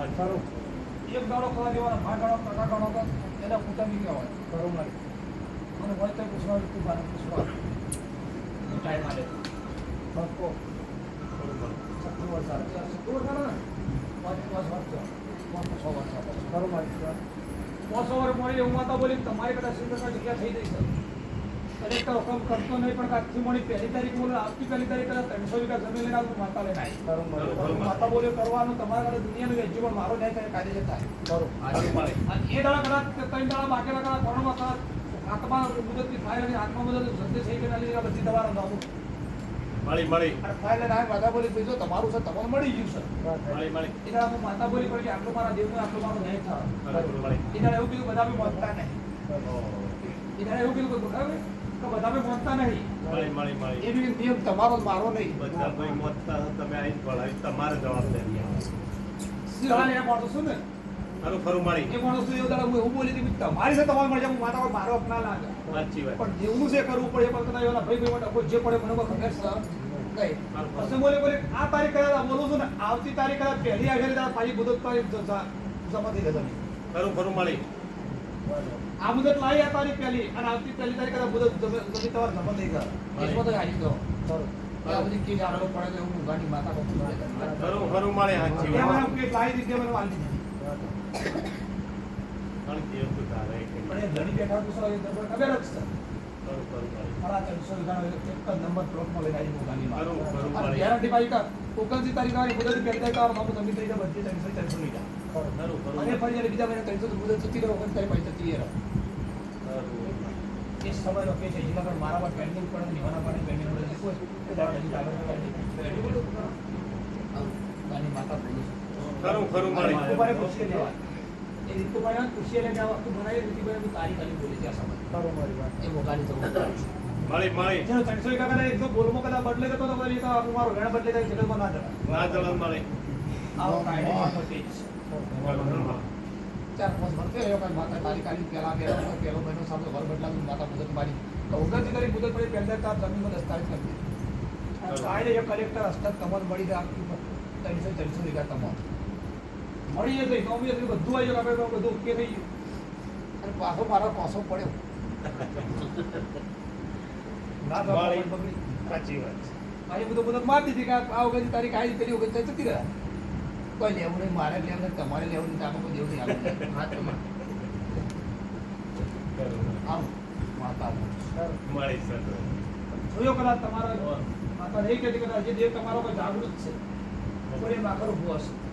એક દાડો ખાવા દેવાનો ભાગ ગાળો કાકા ગાળો તો એને કુટુંબી કહેવાય. ખરું મારી મને હોય તો પૂછવાનું તું મારે પૂછવા. ટાઈમ આવે પાકો સત્તર વર્ષ સત્તર વર્ષ પાંચ પાંચ વર્ષ. પાંચ છ વર્ષ આવે મારી પાંચ વર્ષ મળી હું માતા બોલી તમારી કદાચ સિલિન્ડરમાં જગ્યા થઈ જઈ છે. હુકમ કરતો નહીં પણ આજથી મળી પહેલી તારીખ બોલે આવતી પહેલી તારીખ કદાચ ત્રણસો વીઘા જમીન લઈને આવતું માતા આવી. ખરું માતા બોલ્યો કરવાનું તમારા કદાચ દુનિયાનું વેચ્યું પણ મારો ન્યાય થાય કાયદેસર થાય અને એ દાડા કદાચ ત્રણ દાડા બાકેલા કદાચ ભણવામાં કદાચ હાથમાં મુદતની ફાઇલ અને હાથમાં મુદત સત્ય થઈ ગયેલા લીધે બધી દવાનો નામું મળી મળી. અને ફાઇલ માતા બોલી બીજો તમારું છે તમને મળી ગયું છે. મળી મળી. એ હું માતા બોલી પડી આટલું મારા દેવનું આટલું મારું નહીં થાય. ખરું મળી. એ દાડા એવું કીધું બધા બી મળતા નહીં. ઓહો. એવું કીધું કે બધા બી પહોંચતા નહીં. મળી મળી મળી. એવી નિયમ તમારો મારો નહીં. બધા ભાઈ મોતતા તમે આવીને ભણાવી તમારે જવાબદારી આવે. એ માણસો છું ને? ખરું ખરું મળી એ માણસો એવું દાડા હું એવું બોલી હતી તમારી સાથે તમારે મળી જાય પર મારો અપના લાગે સાચી વાત. પણ દેવનું છે કરવું પડે પણ કદાચ એના ભાઈ ભાઈ માટે જે પડે મને ખબર પછી બોલે બોલે આ તારીખ કદાચ બોલું છું ને આવતી તારીખ કદાચ પહેલી આગળ પાછી જ- જમા થઈ જશે. ખરું ખરું મળી આ મુદત લાવી આ તારીખ પહેલી અને આવતી પહેલી તારીખ કદાચ મુદત જમે- જમી તમારે જમા થઈ ગયા કેસમાં તો આ બધી પડે એવું ગાંડી માતા ખરું મળી લાવી દીધી મને પણ દેવ તો તારે પણ એ ધણી બેઠા તો સૌ ખબર જ છે. મારા નંબર પ્લોટમાં લઈને આવી. ગેરંટી કા તારીખ વાળી મુદત પહેલી તારીખ આવે તો તમે થઈ બધી ત્રણસો ત્રણસો વીઘા. ખરું ખરું ખરું અને ફરી જ્યારે બીજા મહિને ત્રણસો મુદત જતી રહે ઓગણત્રીસ તારીખ પાછી જતી રહે એ સમયનો કે છે કારણે મારા પર પેન્ડિંગ પણ નિવાના પર પેન્ડિંગ પેન્ડિંગ પેન્ડિંગ બોલું તો ખરા. માતા બોલું ખરું લેવા. એ રીતુભાઈને પૂછીએ લે કે આ વસ્તુ બનાવી તારીખ આલી બોલી મારી વાત. એ મોકાની જરૂર મળી મળી. જેનો ત્રણસો વીઘા કદાચ એકદમ બોલમાં કદાચ બદલે તો તો આપણું મારું વેણ બદલે જગતમાં ના જતા ના મળી. આવો કાયદો છે. ચાર પાંચ વર્ષ કાંઈ માતા તારી કાલી પહેલા પહેલો પહેલો મહિનો સામે ઘર બદલાવી માતા મુદત મારી તો ઓગણત્રીસ કરી મુદત પડી પહેલા તાર જમીનમાં દસ્તાવેજ કરી કાયદે કલેક્ટર હસ્તક તમને મળી જાય ત્રણસો ત્રણસો વીઘા તમારે મળી જશે તો બી બધું આવી જાય આપણે બધું ઓકે થઈ ગયું અને પાછો મારો પાછો પડ્યો. ના તો સાચી વાત છે. આજે બધું બધું માર દીધી કે આ વખતે તારીખ આવી પેલી વખત જતી રહ્યા. કોઈ લેવું નહીં મારે લેવું નહીં તમારે લેવું નહીં તારે કોઈ દેવું નહીં આપણે હાથમાં. ખરું. માતા મળી જોયો કદાચ તમારા માતા નહીં કહેતી કદાચ જે દેવ તમારો કોઈ જાગૃત છે. કોઈ એમ હશે સ્વામિનારાયણને આજથી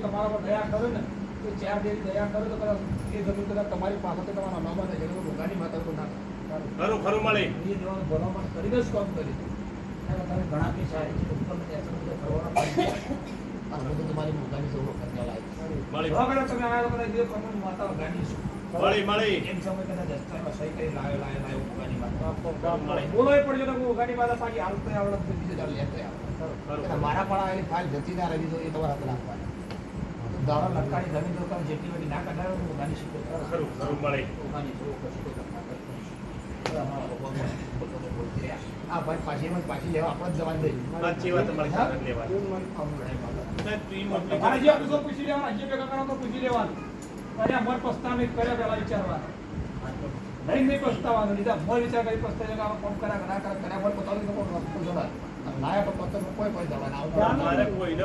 તમારા પર દયા કરે ને તો ચાર દેવી દયા કરે તો કદાચ એ જમીન કદાચ તમારી પાસે તમારા નામાને જગત ભોગાની માતા તો ના. ખરું ખરું મળે એ દેવાનું ભરવામાં કરીને જ કામ કરી તમે ઘણા પૈસા તમારી મોટાની જરૂર કરતા લાગે તમે આયા તો કદાચ જે પ્રમાણે માતા વગાડી છું મળી મળી. એમ સમય કદા દસ્તાવેજમાં સહી કરી લાવે લાવે લાવે ઉગાની મળી. બોલો એ પડજો તો હું ઉગાની માતા પાછી તો આવડત તો બીજે દાડે લેતો આવે મારા પણ આવેલી ફાઇલ જતી ના રહી તો એ તમારા હાથ નાખવાની. દાડા લટકાની જમીન તો તમે જેટલી બધી ના કઢાવે તો ઉગાની શીખો ખરું ખરું મળી. ઉગાની જોવો પછી તો. આ ભાઈ પાછી પાછી લેવા આપણે જ જવાનું નહીં સાચી વાત તમારી પૂછી લેવાનું જે ભેગા કરો તો પૂછી લેવાનું. અને મન પસ્તાવ કર્યા પહેલા વિચારવા નહીં નહીં પસ્તાવાનું. લીધા મન વિચાર કરી પસ્તાવે કે કોમ કર્યા ના કર્યા? કર્યા મન પતાવી તો કોઈ રસ્તો જવાય? લાયા તો પત્તર કોઈ પણ જવાના આવું કોઈને